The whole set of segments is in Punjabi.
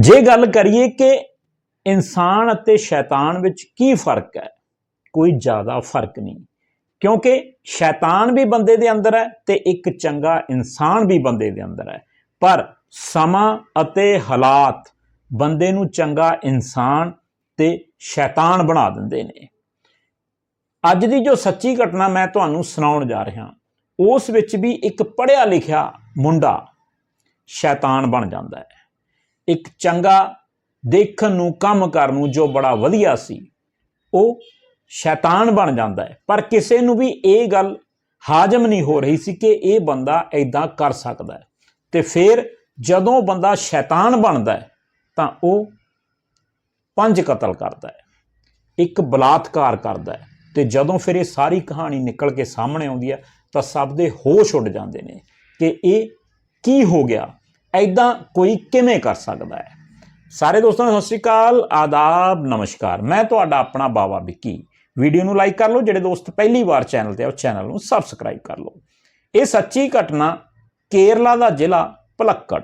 ਜੇ ਗੱਲ ਕਰੀਏ ਕਿ ਇਨਸਾਨ ਅਤੇ ਸ਼ੈਤਾਨ ਵਿੱਚ ਕੀ ਫ਼ਰਕ ਹੈ, ਕੋਈ ਜ਼ਿਆਦਾ ਫ਼ਰਕ ਨਹੀਂ। ਕਿਉਂਕਿ ਸ਼ੈਤਾਨ ਵੀ ਬੰਦੇ ਦੇ ਅੰਦਰ ਹੈ ਤੇ ਇੱਕ ਚੰਗਾ ਇਨਸਾਨ ਵੀ ਬੰਦੇ ਦੇ ਅੰਦਰ ਹੈ। ਪਰ ਸਮਾਂ ਅਤੇ ਹਾਲਾਤ ਬੰਦੇ ਨੂੰ ਚੰਗਾ ਇਨਸਾਨ ਤੇ ਸ਼ੈਤਾਨ ਬਣਾ ਦਿੰਦੇ ਨੇ। ਅੱਜ ਦੀ ਜੋ ਸੱਚੀ ਘਟਨਾ ਮੈਂ ਤੁਹਾਨੂੰ ਸੁਣਾਉਣ ਜਾ ਰਿਹਾ, ਉਸ ਵਿੱਚ ਵੀ ਇੱਕ ਪੜ੍ਹਿਆ ਲਿਖਿਆ ਮੁੰਡਾ ਸ਼ੈਤਾਨ ਬਣ ਜਾਂਦਾ ਹੈ। ਇੱਕ ਚੰਗਾ ਦੇਖਣ ਨੂੰ, ਕੰਮ ਕਰਨ ਨੂੰ ਜੋ ਬੜਾ ਵਧੀਆ ਸੀ, ਉਹ ਸ਼ੈਤਾਨ ਬਣ ਜਾਂਦਾ ਹੈ। ਪਰ ਕਿਸੇ ਨੂੰ ਵੀ ਇਹ ਗੱਲ ਹਾਜ਼ਮ ਨਹੀਂ ਹੋ ਰਹੀ ਸੀ ਕਿ ਇਹ ਬੰਦਾ ਐਦਾਂ ਕਰ ਸਕਦਾ ਹੈ। ਤੇ ਫਿਰ ਜਦੋਂ ਬੰਦਾ ਸ਼ੈਤਾਨ ਬਣਦਾ ਹੈ, ਤਾਂ ਉਹ ਪੰਜ ਕਤਲ ਕਰਦਾ ਹੈ, ਇੱਕ ਬਲਾਤਕਾਰ ਕਰਦਾ ਹੈ। ਤੇ ਜਦੋਂ ਫਿਰ ਇਹ ਸਾਰੀ ਕਹਾਣੀ ਨਿਕਲ ਕੇ ਸਾਹਮਣੇ ਆਉਂਦੀ ਹੈ, ਤਾਂ ਸਭ ਦੇ ਹੋਸ਼ ਉੱਡ ਜਾਂਦੇ ਨੇ ਕਿ ਇਹ ਕੀ ਹੋ ਗਿਆ? ਐਦਾਂ ਕੋਈ ਕਿਵੇਂ ਕਰ ਸਕਦਾ ਹੈ? ਸਾਰੇ ਦੋਸਤਾਂ ਨੂੰ ਸਤਿ ਸ਼੍ਰੀ ਅਕਾਲ, ਆਦਾਬ, ਨਮਸਕਾਰ। ਮੈਂ ਤੁਹਾਡਾ ਆਪਣਾ ਬਾਵਾ ਵਿੱਕੀ। ਵੀਡੀਓ ਨੂੰ ਲਾਈਕ ਕਰ ਲਓ, ਜਿਹੜੇ ਦੋਸਤ ਪਹਿਲੀ ਵਾਰ ਚੈਨਲ ਤੇ ਆ, ਉਹ ਚੈਨਲ ਨੂੰ ਸਬਸਕ੍ਰਾਈਬ ਕਰ ਲਓ। ਇਹ ਸੱਚੀ ਘਟਨਾ ਕੇਰਲਾ ਦਾ ਜ਼ਿਲ੍ਹਾ ਪਲੱਕੜ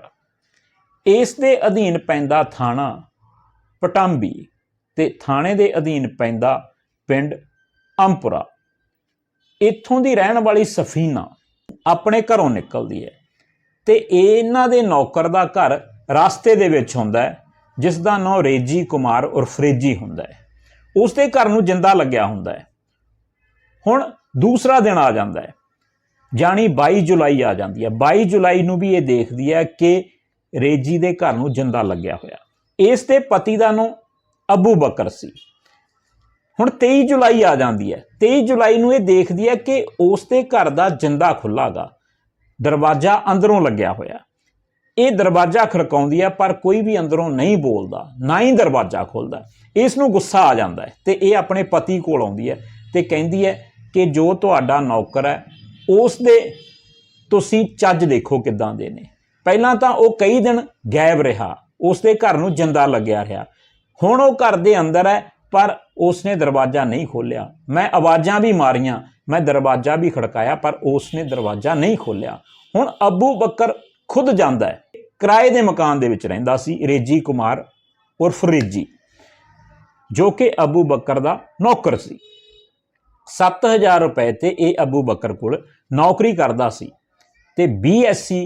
ਇਸ ਦੇ ਅਧੀਨ ਪੈਂਦਾ ਥਾਣਾ ਪਟਾਂਬੀ ਤੇ ਥਾਣੇ ਦੇ ਅਧੀਨ ਪੈਂਦਾ ਪਿੰਡ ਅੰਪੁਰਾ। ਇੱਥੋਂ ਦੀ ਰਹਿਣ ਵਾਲੀ ਸਫੀਨਾ ਆਪਣੇ ਘਰੋਂ ਨਿਕਲਦੀ ਹੈ। ਤੇ ਇਹਨਾਂ ਦੇ ਨੌਕਰ ਦਾ ਘਰ ਰਸਤੇ ਦੇ ਵਿੱਚ ਹੁੰਦਾ ਹੈ ਜਿਸ ਦਾ ਨਾਮ ਰੇਜੀ ਕੁਮਾਰ ਉਰਫ ਰੇਜੀ ਹੁੰਦਾ ਹੈ। ਉਸ ਦੇ ਘਰ ਨੂੰ ਜਿੰਦਾ ਲੱਗਿਆ ਹੁੰਦਾ ਹੈ। ਹੁਣ ਦੂਸਰਾ ਦਿਨ ਆ ਜਾਂਦਾ ਹੈ ਜਾਣੀ 22 ਜੁਲਾਈ ਆ ਜਾਂਦੀ ਹੈ। 22 ਜੁਲਾਈ ਨੂੰ ਵੀ ਇਹ ਦੇਖਦੀ ਹੈ ਕਿ ਰੇਜੀ ਦੇ ਘਰ ਨੂੰ ਜਿੰਦਾ ਲੱਗਿਆ ਹੋਇਆ। ਇਸ ਦੇ ਪਤੀ ਦਾ ਨਾਮ ਅਬੂ ਬਕਰ ਸੀ। ਹੁਣ 23 ਜੁਲਾਈ ਆ ਜਾਂਦੀ ਹੈ। 23 ਜੁਲਾਈ ਨੂੰ ਇਹ ਦੇਖਦੀ ਹੈ ਕਿ ਉਸ ਦੇ ਘਰ ਦਾ ਜਿੰਦਾ ਖੁੱਲਾਗਾ ਦਰਵਾਜ਼ਾ ਅੰਦਰੋਂ ਲੱਗਿਆ ਹੋਇਆ। ਇਹ ਦਰਵਾਜ਼ਾ ਖੜਕਾਉਂਦੀ ਹੈ ਪਰ ਕੋਈ ਵੀ ਅੰਦਰੋਂ ਨਹੀਂ ਬੋਲਦਾ, ਨਾ ਹੀ ਦਰਵਾਜ਼ਾ ਖੁੱਲਦਾ। ਇਸ ਨੂੰ ਗੁੱਸਾ ਆ ਜਾਂਦਾ ਹੈ ਤੇ ਇਹ ਆਪਣੇ ਪਤੀ ਕੋਲ ਆਉਂਦੀ ਹੈ ਤੇ ਕਹਿੰਦੀ ਹੈ ਕਿ ਜੋ ਤੁਹਾਡਾ ਨੌਕਰ ਹੈ, ਉਸ ਦੇ ਤੁਸੀਂ ਚੱਜ ਦੇਖੋ ਕਿਦਾਂ ਦੇ ਨੇ। ਪਹਿਲਾਂ ਤਾਂ ਉਹ ਕਈ ਦਿਨ ਗਾਇਬ ਰਿਹਾ, ਉਸ ਦੇ ਘਰ ਨੂੰ ਜਿੰਦਾ ਲੱਗਿਆ ਰਿਹਾ। ਹੁਣ ਉਹ ਘਰ ਦੇ ਅੰਦਰ ਹੈ ਪਰ ਉਸਨੇ ਦਰਵਾਜ਼ਾ ਨਹੀਂ ਖੋਲਿਆ ਮੈਂ ਆਵਾਜ਼ਾਂ ਵੀ ਮਾਰੀਆਂ, ਮੈਂ ਦਰਵਾਜ਼ਾ ਵੀ ਖੜਕਾਇਆ, ਪਰ ਉਸਨੇ ਦਰਵਾਜ਼ਾ ਨਹੀਂ ਖੋਲਿਆ ਹੁਣ ਅਬੂ ਬੱਕਰ ਖੁਦ ਜਾਂਦਾ ਹੈ। ਕਿਰਾਏ ਦੇ ਮਕਾਨ ਦੇ ਵਿੱਚ ਰਹਿੰਦਾ ਸੀ, ਰੇਜੀ ਕੁਮਾਰ ਉਰਫ ਰੇਜੀ, ਜੋ ਕਿ ਅਬੂ ਬੱਕਰ ਦਾ ਨੌਕਰ ਸੀ। 7000 ਰੁਪਏ ਤੇ ਇਹ ਅਬੂ ਬੱਕਰ ਕੋਲ ਨੌਕਰੀ ਕਰਦਾ ਸੀ ਤੇ ਬੀਐਸਸੀ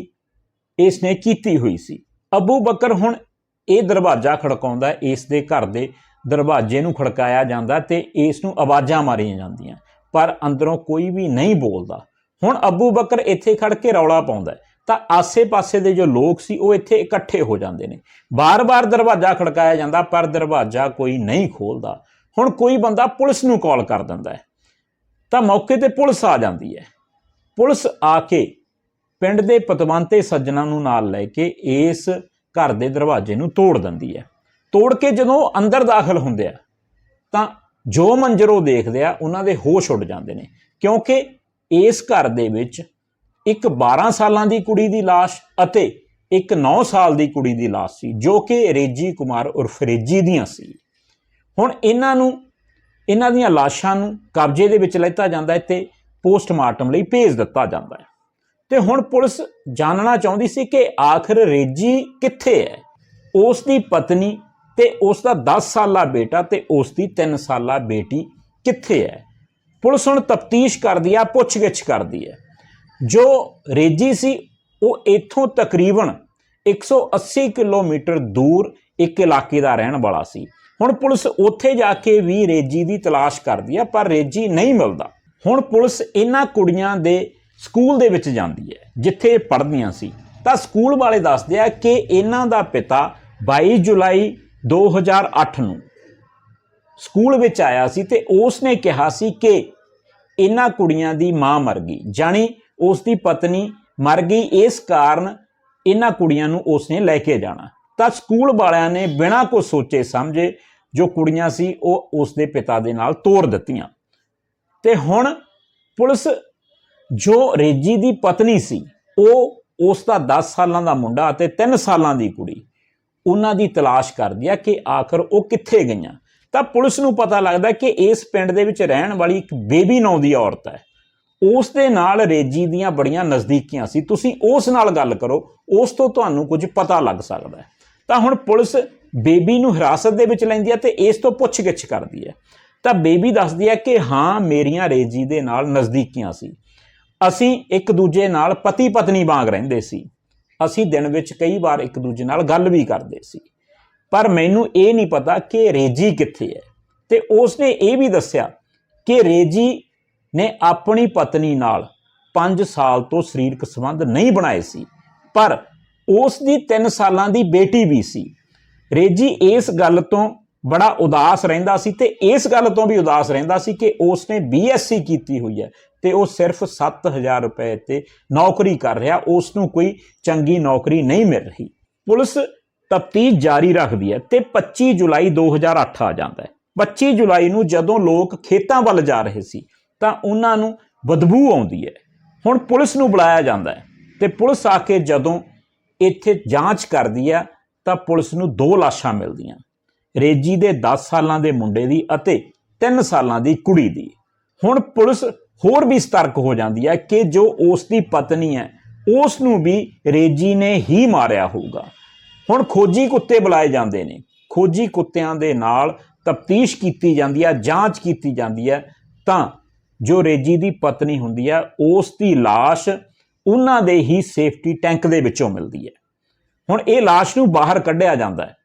ਇਸ ਨੇ ਕੀਤੀ ਹੋਈ ਸੀ। ਅਬੂ ਬੱਕਰ ਹੁਣ ਇਹ ਦਰਵਾਜ਼ਾ ਖੜਕਾਉਂਦਾ, ਇਸ ਦੇ ਘਰ ਦੇ ਦਰਵਾਜ਼ੇ ਨੂੰ ਖੜਕਾਇਆ ਜਾਂਦਾ ਤੇ ਇਸ ਨੂੰ ਆਵਾਜ਼ਾਂ ਮਾਰੀਆਂ ਜਾਂਦੀਆਂ। ਪਰ ਅੰਦਰੋਂ ਕੋਈ ਵੀ ਨਹੀਂ ਬੋਲਦਾ। ਹੁਣ ਅਬੂ ਬੱਕਰ ਇੱਥੇ ਖੜ ਕੇ ਰੌਲਾ ਪਾਉਂਦਾ ਤਾਂ ਆਸੇ-ਪਾਸੇ ਦੇ ਜੋ ਲੋਕ ਸੀ, ਉਹ ਇੱਥੇ ਇਕੱਠੇ ਹੋ ਜਾਂਦੇ ਨੇ। ਬਾਰ-ਬਾਰ ਦਰਵਾਜ਼ਾ ਖੜਕਾਇਆ ਜਾਂਦਾ, ਪਰ ਦਰਵਾਜ਼ਾ ਕੋਈ ਨਹੀਂ ਖੋਲਦਾ। ਹੁਣ ਕੋਈ ਬੰਦਾ ਪੁਲਿਸ ਨੂੰ ਕਾਲ ਕਰ ਦਿੰਦਾ ਹੈ। ਤਾਂ ਮੌਕੇ ਤੇ ਪੁਲਿਸ ਆ ਜਾਂਦੀ ਹੈ। ਪੁਲਿਸ ਆ ਕੇ ਪਿੰਡ ਦੇ ਪਤਵੰਤੇ ਸੱਜਣਾ ਨੂੰ ਨਾਲ ਲੈ ਕੇ ਇਸ ਘਰ ਦੇ ਦਰਵਾਜ਼ੇ ਨੂੰ ਤੋੜ ਦਿੰਦੀ ਹੈ। ਤੋੜ ਕੇ ਜਦੋਂ ਅੰਦਰ ਦਾਖਲ ਹੁੰਦੇ ਆ ਤਾਂ ਜੋ ਮੰਜ਼ਰ ਉਹ ਦੇਖਦੇ ਆ ਉਹਨਾਂ ਦੇ ਹੋਸ਼ ਉੱਡ ਜਾਂਦੇ ਨੇ ਕਿਉਂਕਿ ਇਸ ਘਰ ਦੇ ਵਿੱਚ ਇੱਕ 12 ਸਾਲਾਂ ਦੀ ਕੁੜੀ ਦੀ লাশ ਅਤੇ ਇੱਕ 9 ਸਾਲ ਦੀ ਕੁੜੀ ਦੀ লাশ ਸੀ ਜੋ ਕਿ ਰੇਜੀ ਕੁਮਾਰ ਉਰਫ ਰੇਜੀ ਦੀਆਂ ਸੀ ਹੁਣ ਇਹਨਾਂ ਨੂੰ ਇਹਨਾਂ ਦੀਆਂ ਲਾਸ਼ਾਂ ਨੂੰ ਕਬਜ਼ੇ ਦੇ ਵਿੱਚ ਲੈਤਾ ਜਾਂਦਾ ਹੈ ਤੇ ਪੋਸਟਮਾਰਟਮ ਲਈ ਭੇਜ ਦਿੱਤਾ ਜਾਂਦਾ ਹੈ ਤੇ ਹੁਣ ਪੁਲਿਸ ਜਾਣਨਾ ਚਾਹੁੰਦੀ ਸੀ ਕਿ ਆਖਰ ਰੇਜੀ ਕਿੱਥੇ ਹੈ ਉਸ ਦੀ ਪਤਨੀ ਤੇ ਉਸ ਦਾ 10 ਸਾਲਾ ਬੇਟਾ ਤੇ ਉਸ ਦੀ 3 ਸਾਲਾ ਬੇਟੀ ਕਿੱਥੇ ਹੈ? ਪੁਲਿਸ ਹੁਣ ਤਫਤੀਸ਼ ਕਰਦੀ ਆ, ਪੁੱਛਗਿੱਛ ਕਰਦੀ ਹੈ। ਜੋ ਰੇਜੀ ਸੀ, ਉਹ ਇੱਥੋਂ ਤਕਰੀਬਨ 180 ਕਿਲੋਮੀਟਰ ਦੂਰ ਇੱਕ ਇਲਾਕੇ ਦਾ ਰਹਿਣ ਵਾਲਾ ਸੀ। ਹੁਣ ਪੁਲਿਸ ਉੱਥੇ ਜਾ ਕੇ ਵੀ ਰੇਜੀ ਦੀ ਤਲਾਸ਼ ਕਰਦੀ ਆ, ਪਰ ਰੇਜੀ ਨਹੀਂ ਮਿਲਦਾ। ਹੁਣ ਪੁਲਿਸ ਇਹਨਾਂ ਕੁੜੀਆਂ ਦੇ ਸਕੂਲ ਦੇ ਵਿੱਚ ਜਾਂਦੀ ਹੈ, ਜਿੱਥੇ ਪੜ੍ਹਦੀਆਂ ਸੀ। ਤਾਂ ਸਕੂਲ ਵਾਲੇ ਦੱਸਦੇ ਆ ਕਿ ਇਹਨਾਂ ਦਾ ਪਿਤਾ 22 ਜੁਲਾਈ 2008 ਨੂੰ ਸਕੂਲ ਵਿੱਚ ਆਇਆ ਸੀ ਤੇ ਉਸ ਨੇ ਕਿਹਾ ਸੀ ਕਿ ਇਹਨਾਂ ਕੁੜੀਆਂ ਦੀ ਮਾਂ ਮਰ ਗਈ, ਜਾਣੀ ਉਸ ਦੀ ਪਤਨੀ ਮਰ ਗਈ, ਇਸ ਕਾਰਨ ਇਹਨਾਂ ਕੁੜੀਆਂ ਨੂੰ ਉਸ ਨੇ ਲੈ ਕੇ ਜਾਣਾ। ਤਾਂ ਸਕੂਲ ਵਾਲਿਆਂ ਨੇ ਬਿਨਾਂ ਕੁਝ ਸੋਚੇ ਸਮਝੇ ਜੋ ਕੁੜੀਆਂ ਸੀ, ਉਹ ਉਸ ਦੇ ਪਿਤਾ ਦੇ ਨਾਲ ਤੋਰ ਦਿੱਤੀਆਂ। ਤੇ ਹੁਣ ਪੁਲਿਸ ਜੋ ਰੇਜੀ ਦੀ ਪਤਨੀ ਸੀ, ਉਹ ਉਸ ਦਾ 10 ਸਾਲਾਂ ਦਾ ਮੁੰਡਾ ਅਤੇ 3 ਸਾਲਾਂ ਦੀ ਕੁੜੀ। ਉਹਨਾਂ ਦੀ ਤਲਾਸ਼ ਕਰਦੀ ਆ ਕਿ ਆਖਰ ਉਹ ਕਿੱਥੇ ਗਈਆਂ। ਤਾਂ ਪੁਲਿਸ ਨੂੰ ਪਤਾ ਲੱਗਦਾ ਕਿ ਇਸ ਪਿੰਡ ਦੇ ਵਿੱਚ ਰਹਿਣ ਵਾਲੀ ਇੱਕ ਬੇਬੀ ਨਾਂ ਦੀ ਔਰਤ ਹੈ। ਉਸ ਦੇ ਨਾਲ ਰੇਜੀ ਦੀਆਂ ਬੜੀਆਂ ਨਜ਼ਦੀਕੀਆਂ ਸੀ। ਤੁਸੀਂ ਉਸ ਨਾਲ ਗੱਲ ਕਰੋ, ਉਸ ਤੋਂ ਤੁਹਾਨੂੰ ਕੁਝ ਪਤਾ ਲੱਗ ਸਕਦਾ ਹੈ। ਤਾਂ ਹੁਣ ਪੁਲਿਸ ਬੇਬੀ ਨੂੰ ਹਿਰਾਸਤ ਦੇ ਵਿੱਚ ਲੈਂਦੀ ਹੈ ਤੇ ਇਸ ਤੋਂ ਪੁੱਛਗਿੱਛ ਕਰਦੀ ਹੈ। ਤਾਂ ਬੇਬੀ ਦੱਸਦੀ ਹੈ ਕਿ ਹਾਂ, ਮੇਰੀਆਂ ਰੇਜੀ ਦੇ ਨਾਲ ਨਜ਼ਦੀਕੀਆਂ ਸੀ। ਅਸੀਂ ਇੱਕ ਦੂਜੇ ਨਾਲ ਪਤੀ ਪਤਨੀ ਵਾਂਗ ਰਹਿੰਦੇ ਸੀ। ਅਸੀਂ ਦਿਨ ਵਿੱਚ ਕਈ ਵਾਰ ਇੱਕ ਦੂਜੇ ਨਾਲ ਗੱਲ ਵੀ ਕਰਦੇ ਸੀ। ਪਰ ਮੈਨੂੰ ਇਹ ਨਹੀਂ ਪਤਾ ਕਿ ਰੇਜੀ ਕਿੱਥੇ ਹੈ। ਤੇ ਉਸਨੇ ਇਹ ਵੀ ਦੱਸਿਆ ਕਿ ਰੇਜੀ ਨੇ ਆਪਣੀ ਪਤਨੀ ਨਾਲ 5 ਸਾਲ ਤੋਂ ਸਰੀਰਕ ਸੰਬੰਧ ਨਹੀਂ ਬਣਾਏ ਸੀ, ਪਰ ਉਸ ਦੀ 3 ਸਾਲਾਂ ਦੀ ਬੇਟੀ ਵੀ ਸੀ। ਰੇਜੀ ਇਸ ਗੱਲ ਤੋਂ ਬੜਾ ਉਦਾਸ ਰਹਿੰਦਾ ਸੀ ਤੇ ਇਸ ਗੱਲ ਤੋਂ ਵੀ ਉਦਾਸ ਰਹਿੰਦਾ ਸੀ ਕਿ ਉਸਨੇ ਬੀਐਸਸੀ ਕੀਤੀ ਹੋਈ ਹੈ। ਤੇ ਉਹ ਸਿਰਫ 7000 ਰੁਪਏ ਤੇ ਨੌਕਰੀ ਕਰ ਰਿਹਾ ਉਸ ਨੂੰ ਕੋਈ ਚੰਗੀ ਨੌਕਰੀ ਨਹੀਂ ਮਿਲ ਰਹੀ। ਪੁਲਿਸ ਤਫਤੀਸ਼ ਜਾਰੀ ਰੱਖਦੀ ਹੈ ਤੇ 25 ਜੁਲਾਈ 2008 ਆ ਜਾਂਦਾ ਹੈ। 25 ਜੁਲਾਈ ਨੂੰ ਜਦੋਂ ਲੋਕ ਖੇਤਾਂ ਵੱਲ ਜਾ ਰਹੇ ਸੀ, ਤਾਂ ਉਹਨਾਂ ਨੂੰ ਬਦਬੂ ਆਉਂਦੀ ਹੈ। ਹੁਣ ਪੁਲਿਸ ਨੂੰ ਬੁਲਾਇਆ ਜਾਂਦਾ ਹੈ ਤੇ ਪੁਲਿਸ ਆ ਕੇ ਜਦੋਂ ਇੱਥੇ ਜਾਂਚ ਕਰਦੀ ਹੈ, ਤਾਂ ਪੁਲਿਸ ਨੂੰ ਦੋ ਲਾਸ਼ਾਂ ਮਿਲਦੀਆਂ। ਰੇਜੀ ਦੇ 10 ਸਾਲਾਂ ਦੇ ਮੁੰਡੇ ਦੀ ਅਤੇ 3 ਸਾਲਾਂ ਦੀ ਕੁੜੀ ਦੀ। ਹੁਣ ਪੁਲਿਸ ਹੋਰ ਵੀ ਸਤਰਕ ਹੋ ਜਾਂਦੀ ਹੈ ਕਿ ਜੋ ਉਸ ਦੀ ਪਤਨੀ ਹੈ ਉਸ ਨੂੰ ਵੀ ਰੇਜੀ ਨੇ ਹੀ ਮਾਰਿਆ ਹੋਊਗਾ ਹੁਣ ਖੋਜੀ ਕੁੱਤੇ ਬੁਲਾਏ ਜਾਂਦੇ ਨੇ ਖੋਜੀ ਕੁੱਤਿਆਂ ਦੇ ਨਾਲ ਤਫਤੀਸ਼ ਕੀਤੀ ਜਾਂਦੀ ਹੈ ਜਾਂਚ ਕੀਤੀ ਜਾਂਦੀ ਹੈ ਤਾਂ ਜੋ ਰੇਜੀ ਦੀ ਪਤਨੀ ਹੁੰਦੀ ਹੈ ਉਸ ਦੀ লাশ ਉਹਨਾਂ ਦੇ ਹੀ ਸੇਫਟੀ ਟੈਂਕ ਦੇ ਵਿੱਚੋਂ ਮਿਲਦੀ ਹੈ ਹੁਣ ਇਹ লাশ ਨੂੰ ਬਾਹਰ ਕੱਢਿਆ ਜਾਂਦਾ ਹੈ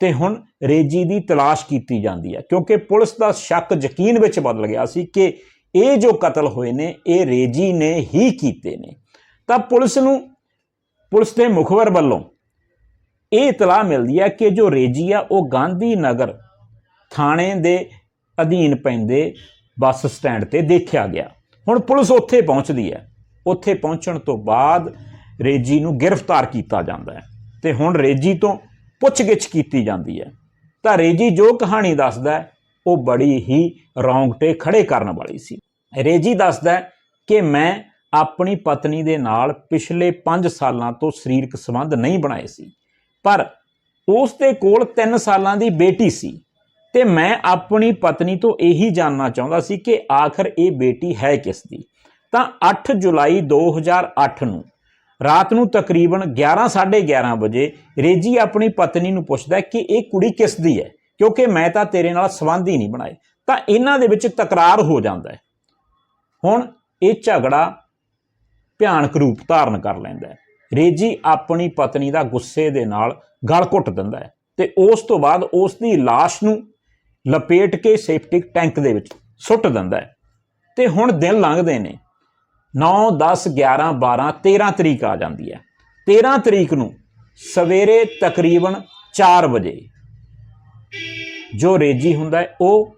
ਤੇ ਹੁਣ ਰੇਜੀ ਦੀ ਤਲਾਸ਼ ਕੀਤੀ ਜਾਂਦੀ ਹੈ ਕਿਉਂਕਿ ਪੁਲਿਸ ਦਾ ਸ਼ੱਕ ਯਕੀਨ ਵਿੱਚ ਬਦਲ ਗਿਆ ਸੀ ਕਿ ਇਹ ਜੋ ਕਤਲ ਹੋਏ ਨੇ, ਇਹ ਰੇਜੀ ਨੇ ਹੀ ਕੀਤੇ ਨੇ। ਤਾਂ ਪੁਲਿਸ ਨੂੰ, ਪੁਲਿਸ ਦੇ ਮੁਖਬਰ ਵੱਲੋਂ ਇਹ ਇਤਲਾਹ ਮਿਲਦੀ ਹੈ ਕਿ ਜੋ ਰੇਜੀ ਆ, ਉਹ ਗਾਂਧੀ ਨਗਰ ਥਾਣੇ ਦੇ ਅਧੀਨ ਪੈਂਦੇ ਬੱਸ ਸਟੈਂਡ ਤੇ ਦੇਖਿਆ ਗਿਆ। ਹੁਣ ਪੁਲਿਸ ਉੱਥੇ ਪਹੁੰਚਦੀ ਹੈ। ਉੱਥੇ ਪਹੁੰਚਣ ਤੋਂ ਬਾਅਦ ਰੇਜੀ ਨੂੰ ਗ੍ਰਿਫਤਾਰ ਕੀਤਾ ਜਾਂਦਾ ਹੈ ਤੇ ਹੁਣ ਰੇਜੀ ਤੋਂ ਪੁੱਛਗਿੱਛ ਕੀਤੀ ਜਾਂਦੀ ਹੈ। ਤਾਂ ਰੇਜੀ ਜੋ ਕਹਾਣੀ ਦੱਸਦਾ ਹੈ ਉਹ ਬੜੀ ਹੀ ਰੌਂਗਟੇ ਖੜੇ ਕਰਨ ਵਾਲੀ ਸੀ। ਰੇਜੀ ਦੱਸਦਾ ਕਿ ਮੈਂ ਆਪਣੀ ਪਤਨੀ ਦੇ ਨਾਲ ਪਿਛਲੇ 5 ਸਾਲਾਂ ਤੋਂ ਸਰੀਰਕ ਸੰਬੰਧ ਨਹੀਂ ਬਣਾਏ ਸੀ, ਪਰ ਉਸ ਦੇ ਕੋਲ 3 ਸਾਲਾਂ ਦੀ ਬੇਟੀ ਸੀ ਤੇ ਮੈਂ ਆਪਣੀ ਪਤਨੀ ਤੋਂ ਇਹੀ ਜਾਣਨਾ ਚਾਹੁੰਦਾ ਸੀ ਕਿ ਆਖਰ ਇਹ ਬੇਟੀ ਹੈ ਕਿਸ ਦੀ। ਤਾਂ 8 ਜੁਲਾਈ 2008 ਨੂੰ ਰਾਤ ਨੂੰ ਤਕਰੀਬਨ 11:30 ਵਜੇ ਰੇਜੀ ਆਪਣੀ ਪਤਨੀ ਨੂੰ ਪੁੱਛਦਾ ਕਿ ਇਹ ਕੁੜੀ ਕਿਸ ਦੀ ਹੈ? ਕਿਉਂਕਿ ਮੈਂ ਤਾਂ ਤੇਰੇ ਨਾਲ ਸੰਬੰਧ ਹੀ ਨਹੀਂ ਬਣਾਏ, ਤਾਂ ਇਹਨਾਂ ਦੇ ਵਿੱਚ ਤਕਰਾਰ ਹੋ ਜਾਂਦਾ ਹੈ। ਹੁਣ ਇਹ ਝਗੜਾ ਭਿਆਨਕ ਰੂਪ ਧਾਰਨ ਕਰ ਲੈਂਦਾ ਹੈ। ਰੇਜੀ ਆਪਣੀ ਪਤਨੀ ਦਾ ਗੁੱਸੇ ਦੇ ਨਾਲ ਗਲ ਘੁੱਟ ਦਿੰਦਾ ਹੈ ਤੇ ਉਸ ਤੋਂ ਬਾਅਦ ਉਸ ਦੀ লাশ ਨੂੰ ਲਪੇਟ ਕੇ ਸੇਫਟਿਕ ਟੈਂਕ ਦੇ ਵਿੱਚ ਸੁੱਟ ਦਿੰਦਾ ਹੈ। ਤੇ ਹੁਣ ਦਿਨ ਲੰਘਦੇ ਨੇ। 9 10 11 12 13 ਤਰੀਕ ਆ ਜਾਂਦੀ ਹੈ। 13 ਤਰੀਕ ਨੂੰ ਸਵੇਰੇ ਤਕਰੀਬਨ 4 ਵਜੇ ਜੋ ਰੇਜੀ ਹੁੰਦਾ ਹੈ, ਉਹ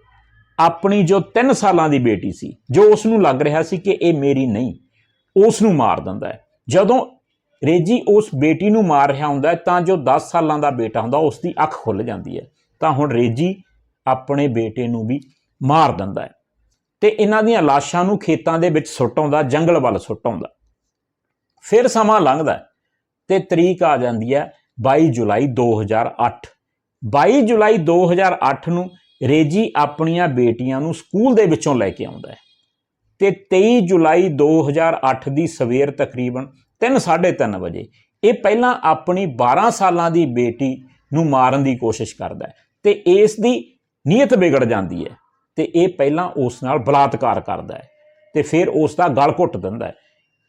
ਆਪਣੀ ਜੋ 3 ਸਾਲਾਂ ਦੀ ਬੇਟੀ ਸੀ, ਜੋ ਉਸ ਨੂੰ ਲੱਗ ਰਿਹਾ ਸੀ ਕਿ ਇਹ ਮੇਰੀ ਨਹੀਂ ਉਸ ਨੂੰ ਮਾਰ ਦਿੰਦਾ ਹੈ। ਜਦੋਂ ਰੇਜੀ ਉਸ ਬੇਟੀ ਨੂੰ ਮਾਰ ਰਿਹਾ ਹੁੰਦਾ ਤਾਂ ਜੋ 10 ਸਾਲਾਂ ਦਾ ਬੇਟਾ ਹੁੰਦਾ ਉਸ ਦੀ ਅੱਖ ਖੁੱਲ ਜਾਂਦੀ ਹੈ। ਤਾਂ ਹੁਣ ਰੇਜੀ ਆਪਣੇ ਬੇਟੇ ਨੂੰ ਵੀ ਮਾਰ ਦਿੰਦਾ ਹੈ। ਤੇ ਇਹਨਾਂ ਦੀਆਂ ਲਾਸ਼ਾਂ ਨੂੰ ਖੇਤਾਂ ਦੇ ਵਿੱਚ ਸੁੱਟ ਆਉਂਦਾ, ਜੰਗਲ ਵੱਲ ਸੁੱਟ ਆਉਂਦਾ। ਫਿਰ ਸਮਾਂ ਲੰਘਦਾ ਹੈ ਤੇ ਤਰੀਕ ਆ ਜਾਂਦੀ ਹੈ 22 ਜੁਲਾਈ 2008 22 ਜੁਲਾਈ 2008 ਨੂੰ ਰੇਜੀ ਆਪਣੀਆਂ ਬੇਟੀਆਂ ਨੂੰ ਸਕੂਲ ਦੇ ਵਿੱਚੋਂ ਲੈ ਕੇ ਆਉਂਦਾ ਹੈ ਤੇ 23 ਜੁਲਾਈ 2008 ਦੀ ਸਵੇਰ ਤਕਰੀਬਨ 3:30 ਵਜੇ ਇਹ ਪਹਿਲਾਂ ਆਪਣੀ 12 ਸਾਲਾਂ ਦੀ ਬੇਟੀ ਨੂੰ ਮਾਰਨ ਦੀ ਕੋਸ਼ਿਸ਼ ਕਰਦਾ ਹੈ ਤੇ ਇਸ ਦੀ ਨੀਅਤ ਵਿਗੜ ਜਾਂਦੀ ਹੈ ਤੇ ਇਹ ਪਹਿਲਾਂ ਉਸ ਨਾਲ ਬਲਾਤਕਾਰ ਕਰਦਾ ਹੈ ਤੇ ਫਿਰ ਉਸ ਦਾ ਗਲ ਘੁੱਟ ਦਿੰਦਾ ਹੈ।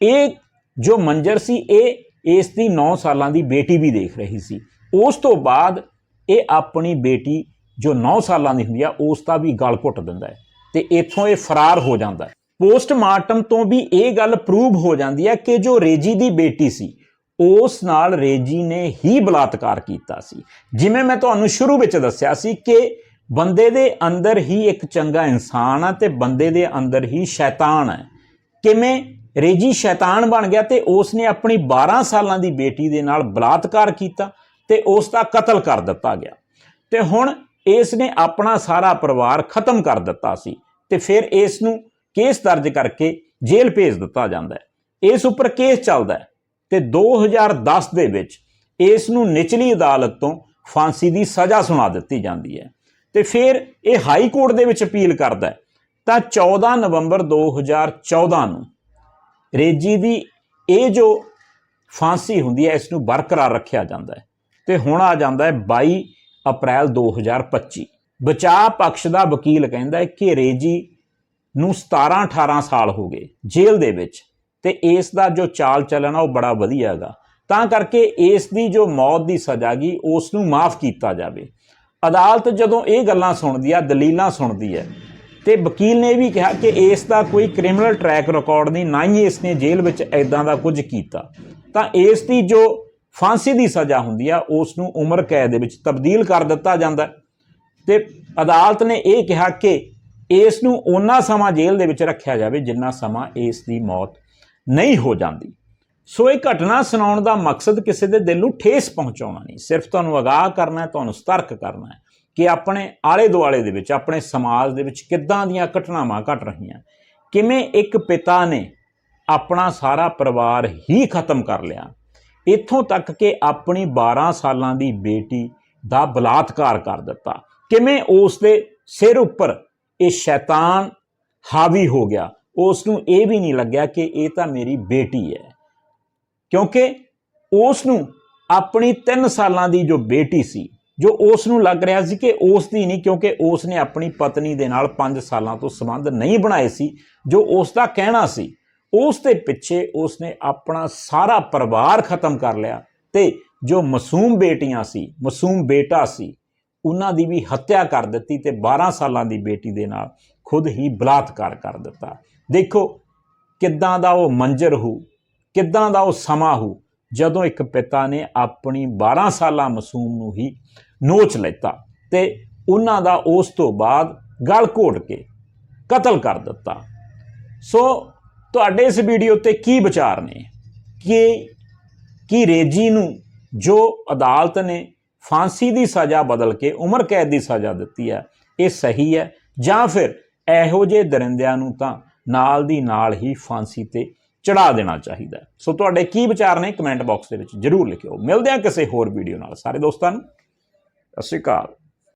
ਇਹ ਜੋ ਮੰਜ਼ਰ ਸੀ, ਇਹ ਇਸ ਦੀ 9 ਸਾਲਾਂ ਦੀ ਬੇਟੀ ਵੀ ਦੇਖ ਰਹੀ ਸੀ। ਉਸ ਤੋਂ ਬਾਅਦ ਇਹ ਆਪਣੀ ਬੇਟੀ ਜੋ 9 ਸਾਲਾਂ ਦੀ ਹੁੰਦੀ ਆ, ਉਸ ਦਾ ਵੀ ਗਲ ਘੁੱਟ ਦਿੰਦਾ ਹੈ ਤੇ ਇੱਥੋਂ ਇਹ ਫਰਾਰ ਹੋ ਜਾਂਦਾ ਹੈ। ਪੋਸਟਮਾਰਟਮ ਤੋਂ ਵੀ ਇਹ ਗੱਲ ਪ੍ਰੂਵ ਹੋ ਜਾਂਦੀ ਹੈ ਕਿ ਜੋ ਰੇਜੀ ਦੀ ਬੇਟੀ ਸੀ, ਉਸ ਨਾਲ ਰੇਜੀ ਨੇ ਹੀ ਬਲਾਤਕਾਰ ਕੀਤਾ ਸੀ। ਜਿਵੇਂ ਮੈਂ ਤੁਹਾਨੂੰ ਸ਼ੁਰੂ ਵਿੱਚ ਦੱਸਿਆ ਸੀ ਕਿ ਬੰਦੇ ਦੇ ਅੰਦਰ ਹੀ ਇੱਕ ਚੰਗਾ ਇਨਸਾਨ ਆ ਤੇ ਬੰਦੇ ਦੇ ਅੰਦਰ ਹੀ ਸ਼ੈਤਾਨ ਹੈ ਕਿਵੇਂ ਰੇਜੀ ਸ਼ੈਤਾਨ ਬਣ ਗਿਆ ਤੇ ਉਸ ਨੇ ਆਪਣੀ 12 ਸਾਲਾਂ ਦੀ ਬੇਟੀ ਦੇ ਨਾਲ ਬਲਾਤਕਾਰ ਕੀਤਾ ਤੇ ਉਸ ਦਾ ਕਤਲ ਕਰ ਦਿੱਤਾ ਗਿਆ। ਤੇ ਹੁਣ ਇਸ ਨੇ ਆਪਣਾ ਸਾਰਾ ਪਰਿਵਾਰ ਖਤਮ ਕਰ ਦਿੱਤਾ ਸੀ ਤੇ ਫਿਰ ਇਸ ਨੂੰ ਕੇਸ ਦਰਜ ਕਰਕੇ ਜੇਲ੍ਹ ਭੇਜ ਦਿੱਤਾ ਜਾਂਦਾ ਹੈ। ਇਸ ਉੱਪਰ ਕੇਸ ਚੱਲਦਾ ਹੈ ਤੇ 2010 ਦੇ ਵਿੱਚ ਇਸ ਨੂੰ ਨਿਚਲੀ ਅਦਾਲਤ ਤੋਂ ਫਾਂਸੀ ਦੀ ਸਜ਼ਾ ਸੁਣਾ ਦਿੱਤੀ ਜਾਂਦੀ ਹੈ। ਤੇ ਫਿਰ ਇਹ ਹਾਈ ਕੋਰਟ ਦੇ ਵਿੱਚ ਅਪੀਲ ਕਰਦਾ ਤਾਂ 14 ਨਵੰਬਰ 2014 ਨੂੰ ਰੇਜੀ ਦੀ ਇਹ ਜੋ ਫਾਂਸੀ ਹੁੰਦੀ ਹੈ, ਇਸ ਨੂੰ ਬਰਕਰਾਰ ਰੱਖਿਆ ਜਾਂਦਾ ਹੈ। ਤੇ ਹੁਣ ਆ ਜਾਂਦਾ ਹੈ 22 ਅਪ੍ਰੈਲ 2025 ਬਚਾਅ ਪਕਸ਼ ਦਾ ਵਕੀਲ ਕਹਿੰਦਾ ਹੈ ਕਿ ਰੇਜੀ ਨੂੰ 17 18 ਸਾਲ ਹੋ ਗਏ ਜੇਲ੍ਹ ਦੇ ਵਿੱਚ ਤੇ ਇਸ ਦਾ ਜੋ ਚਾਲ ਚੱਲਣ ਆ ਉਹ ਬੜਾ ਵਧੀਆ ਹੈਗਾ। ਤਾਂ ਕਰਕੇ ਇਸ ਦੀ ਜੋ ਮੌਤ ਦੀ ਸਜ਼ਾ ਗਈ, ਉਸ ਨੂੰ ਮਾਫ ਕੀਤਾ ਜਾਵੇ। ਅਦਾਲਤ ਜਦੋਂ ਇਹ ਗੱਲਾਂ ਸੁਣਦੀ ਆ, ਦਲੀਲਾਂ ਸੁਣਦੀ ਹੈ ਤੇ ਵਕੀਲ ਨੇ ਇਹ ਵੀ ਕਿਹਾ ਕਿ ਇਸ ਦਾ ਕੋਈ ਕ੍ਰਿਮੀਨਲ ਟਰੈਕ ਰਿਕਾਰਡ ਨਹੀਂ, ਨਾ ਹੀ ਇਸ ਨੇ ਜੇਲ੍ਹ ਵਿੱਚ ਐਦਾਂ ਦਾ ਕੁਝ ਕੀਤਾ। ਤਾਂ ਇਸ ਦੀ ਜੋ ਫਾਂਸੀ ਦੀ ਸਜ਼ਾ ਹੁੰਦੀ ਆ ਉਸ ਨੂੰ ਉਮਰ ਕੈਦ ਦੇ ਵਿੱਚ ਤਬਦੀਲ ਕਰ ਦਿੱਤਾ ਜਾਂਦਾ ਹੈ। ਤੇ ਅਦਾਲਤ ਨੇ ਇਹ ਕਿਹਾ ਕਿ ਇਸ ਨੂੰ ਉਹਨਾਂ ਸਮਾਂ ਜੇਲ੍ਹ ਦੇ ਵਿੱਚ ਰੱਖਿਆ ਜਾਵੇ ਜਿੰਨਾ ਸਮਾਂ ਇਸ ਦੀ ਮੌਤ ਨਹੀਂ ਹੋ ਜਾਂਦੀ। ਸੋ ਇਹ ਘਟਨਾ ਸੁਣਾਉਣ ਦਾ ਮਕਸਦ ਕਿਸੇ ਦੇ ਦਿਲ ਨੂੰ ਠੇਸ ਪਹੁੰਚਾਉਣਾ ਨਹੀਂ। ਸਿਰਫ ਤੁਹਾਨੂੰ ਅਗਾਹ ਕਰਨਾ ਹੈ, ਤੁਹਾਨੂੰ ਸਤਰਕ ਕਰਨਾ ਹੈ ਕਿ ਆਪਣੇ ਆਲੇ ਦੁਆਲੇ ਦੇ ਵਿੱਚ, ਆਪਣੇ ਸਮਾਜ ਦੇ ਵਿੱਚ ਕਿੱਦਾਂ ਦੀਆਂ ਘਟਨਾਵਾਂ ਘਟ ਰਹੀਆਂ। ਕਿਵੇਂ ਇੱਕ ਪਿਤਾ ਨੇ ਆਪਣਾ ਸਾਰਾ ਪਰਿਵਾਰ ਹੀ ਖਤਮ ਕਰ ਲਿਆ। ਇੱਥੋਂ ਤੱਕ ਕਿ ਆਪਣੀ 12 ਸਾਲਾਂ ਦੀ ਬੇਟੀ ਦਾ ਬਲਾਤਕਾਰ ਕਰ ਦਿੱਤਾ। ਕਿਵੇਂ ਉਸ ਦੇ ਸਿਰ ਉੱਪਰ ਇਹ ਸ਼ੈਤਾਨ ਹਾਵੀ ਹੋ ਗਿਆ, ਉਸ ਨੂੰ ਇਹ ਵੀ ਨਹੀਂ ਲੱਗਿਆ ਕਿ ਇਹ ਤਾਂ ਮੇਰੀ ਬੇਟੀ ਹੈ। ਕਿਉਂਕਿ ਉਸ ਨੂੰ ਆਪਣੀ 3 ਸਾਲਾਂ ਦੀ ਜੋ ਬੇਟੀ ਸੀ, ਜੋ ਉਸ ਨੂੰ ਲੱਗ ਰਿਹਾ ਸੀ ਕਿ ਉਸ ਦੀ ਨਹੀਂ, ਕਿਉਂਕਿ ਉਸ ਨੇ ਆਪਣੀ ਪਤਨੀ ਦੇ ਨਾਲ 5 ਸਾਲਾਂ ਤੋਂ ਸੰਬੰਧ ਨਹੀਂ ਬਣਾਏ ਸੀ, ਜੋ ਉਸ ਦਾ ਕਹਿਣਾ ਸੀ ਉਸ ਦੇ ਪਿੱਛੇ ਉਸ ਨੇ ਆਪਣਾ ਸਾਰਾ ਪਰਿਵਾਰ ਖਤਮ ਕਰ ਲਿਆ ਤੇ ਜੋ ਮਾਸੂਮ ਬੇਟੀਆਂ ਸੀ, ਮਾਸੂਮ ਬੇਟਾ ਸੀ, ਉਹਨਾਂ ਦੀ ਵੀ ਹੱਤਿਆ ਕਰ ਦਿੱਤੀ ਤੇ 12 ਸਾਲਾਂ ਦੀ ਬੇਟੀ ਦੇ ਨਾਲ ਖੁਦ ਹੀ ਬਲਾਤਕਾਰ ਕਰ ਦਿੱਤਾ। ਦੇਖੋ ਕਿੱਦਾਂ ਦਾ ਉਹ ਮੰਜ਼ਰ ਹੋ, ਕਿੱਦਾਂ ਦਾ ਉਹ ਸਮਾਂ ਹੋ, ਜਦੋਂ ਇੱਕ ਪਿਤਾ ਨੇ ਆਪਣੀ 12 ਸਾਲਾਂ ਮਾਸੂਮ ਨੂੰ ਹੀ ਨੋਚ ਲੈਤਾ ਤੇ ਉਹਨਾਂ ਦਾ ਉਸ ਤੋਂ ਬਾਅਦ ਗਲ ਘੋਟ ਕੇ ਕਤਲ ਕਰ ਦਿੱਤਾ। ਸੋ ਤੁਹਾਡੇ ਇਸ ਵੀਡੀਓ ਤੇ ਕੀ ਵਿਚਾਰ ਨੇ? ਕਿ ਕੀ ਰੇਜੀ ਨੂੰ ਜੋ ਅਦਾਲਤ ਨੇ ਫਾਂਸੀ ਦੀ ਸਜ਼ਾ ਬਦਲ ਕੇ ਉਮਰ ਕੈਦ ਦੀ ਸਜ਼ਾ ਦਿੱਤੀ ਹੈ, ਇਹ ਸਹੀ ਹੈ? ਜਾਂ ਫਿਰ ਇਹੋ ਜਿਹੇ ਦਰਿੰਦਿਆਂ ਨੂੰ ਤਾਂ ਨਾਲ ਦੀ ਨਾਲ ਹੀ ਫਾਂਸੀ ਤੇ ਚੜਾ ਦੇਣਾ ਚਾਹੀਦਾ ਸੋ ਤੁਹਾਡੇ ਕੀ ਵਿਚਾਰ ਨੇ? ਕਮੈਂਟ ਬਾਕਸ ਦੇ ਵਿੱਚ ਜਰੂਰ ਲਿਖਿਓ। ਮਿਲਦੇ ਹਾਂ ਕਿਸੇ ਹੋਰ ਵੀਡੀਓ ਨਾਲ। ਸਾਰੇ ਦੋਸਤਾਂ ਨੂੰ, ਸਤਿ ਸ਼੍ਰੀ ਅਕਾਲ।